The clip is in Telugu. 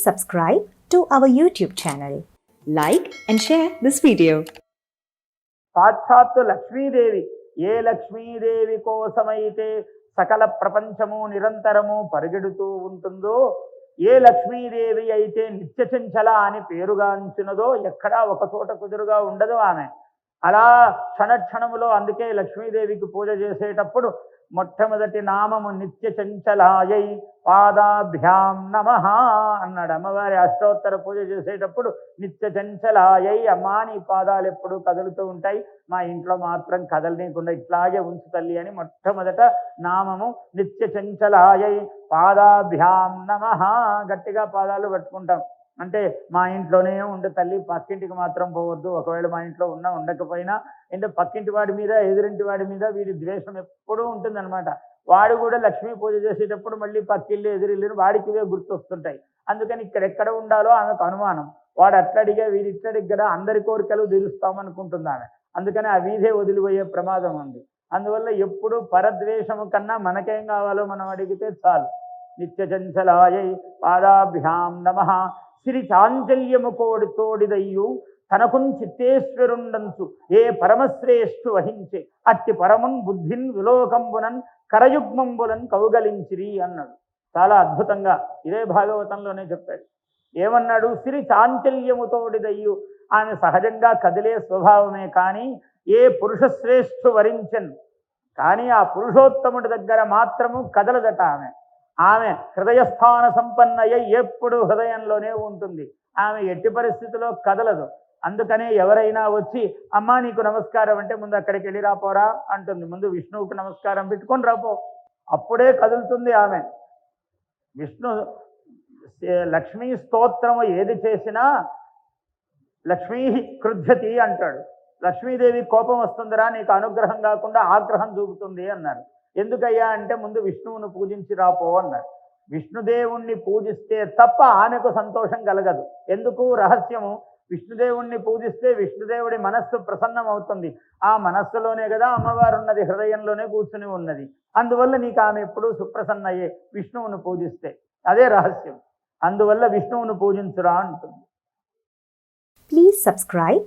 subscribe to our YouTube channel. Like and share this video. సాక్షాత్తు లక్ష్మీదేవి ఏ లక్ష్మీదేవి కోసమైతే సకల ప్రపంచము నిరంతరము పరిగెడుతూ ఉంటుందో ఏ లక్ష్మీదేవి అయితే నిత్య చంచల అని పేరుగాంచినదో ఎక్కడా ఒక చోట కుదురుగా ఉండదు ఆమె అలా క్షణక్షణములో అందుకే లక్ష్మీదేవికి పూజ చేసేటప్పుడు మొట్టమొదటి నామము నిత్య చంచలాయై పాదాభ్యాం నమ అన్నాడు. అమ్మవారి అష్టోత్తర పూజ చేసేటప్పుడు నిత్య చంచలాయై అమ్మా నీ పాదాలు ఎప్పుడు కదులుతూ ఉంటాయి. మా ఇంట్లో మాత్రం కదలనీయకుండా ఇట్లాగే ఉంచు తల్లి అని మొట్టమొదట నామము నిత్య చంచలాయై పాదాభ్యాం నమ గట్టిగా పాదాలు పట్టుకుంటాం. అంటే మా ఇంట్లోనే ఉండే తల్లి పక్కింటికి మాత్రం పోవద్దు. ఒకవేళ మా ఇంట్లో ఉన్నా ఉండకపోయినా అంటే పక్కింటి వాడి మీద ఎదురింటి వాడి మీద వీరి ద్వేషం ఎప్పుడూ ఉంటుందన్నమాట. వాడు కూడా లక్ష్మీ పూజ చేసేటప్పుడు మళ్ళీ పక్కిల్లు ఎదురిల్లు వాడికి ఇవే గుర్తొస్తుంటాయి. అందుకని ఇక్కడ ఎక్కడ ఉండాలో ఆమెకు అనుమానం. వాడు అట్లడిగా వీడి ఇట్లడిగా అందరి కోరికలు తీరుస్తామనుకుంటుంది ఆమె అందుకని ఆ వీధే వదిలిపోయే ప్రమాదం ఉంది. అందువల్ల ఎప్పుడు పరద్వేషము కన్నా మనకేం కావాలో మనం అడిగితే చాలు. నిత్య చంచలాయై పాదాభ్యాం నమ. శ్రీ చాంచల్యము కోడి తోడిదయ్యు తనకున్ చిత్తేశ్వరుండంచు ఏ పరమశ్రేష్ఠు వహించే. అట్టి పరమున్ బుద్ధిన్ విలోకంబునన్ కరయుగ్మంబులన్ కౌగలించిరి అన్నాడు. చాలా అద్భుతంగా ఇదే భాగవతంలోనే చెప్పాడు. ఏమన్నాడు? శ్రీ చాంచల్యముతోడిదయ్యు ఆమె సహజంగా కదిలే స్వభావమే కానీ ఏ పురుషశ్రేష్ఠు వరించన్. కానీ ఆ పురుషోత్తముడి దగ్గర మాత్రము కదలదట ఆమె. ఆమె హృదయస్థాన సంపన్నయ్య ఎప్పుడు హృదయంలోనే ఉంటుంది. ఆమె ఎట్టి పరిస్థితిలో కదలదు. అందుకనే ఎవరైనా వచ్చి అమ్మా నీకు నమస్కారం అంటే ముందు అక్కడికి వెళ్ళి రాపోరా అంటుంది. ముందు విష్ణువుకు నమస్కారం పెట్టుకొని రాపో అప్పుడే కదులుతుంది ఆమె. విష్ణు లక్ష్మీ స్తోత్రము ఏది చేసినా లక్ష్మీ కృధ్యతి అంటాడు. లక్ష్మీదేవి కోపం వస్తుందిరా నీకు అనుగ్రహం కాకుండా ఆగ్రహం చూపుతుంది అన్నారు. ఎందుకయ్యా అంటే ముందు విష్ణువును పూజించి రాపో అన్నారు. విష్ణుదేవుణ్ణి పూజిస్తే తప్ప ఆమెకు సంతోషం కలగదు. ఎందుకు? రహస్యము. విష్ణుదేవుణ్ణి పూజిస్తే విష్ణుదేవుడి మనస్సు ప్రసన్నం అవుతుంది ఆ మనస్సులోనే కదా అమ్మవారు ఉన్నది హృదయంలోనే కూర్చుని ఉన్నది. అందువల్ల నీకు ఆమె ఎప్పుడూ సుప్రసన్నయ్యే విష్ణువును పూజిస్తే. అదే రహస్యం. అందువల్ల విష్ణువును పూజించురా అంటుంది. Please subscribe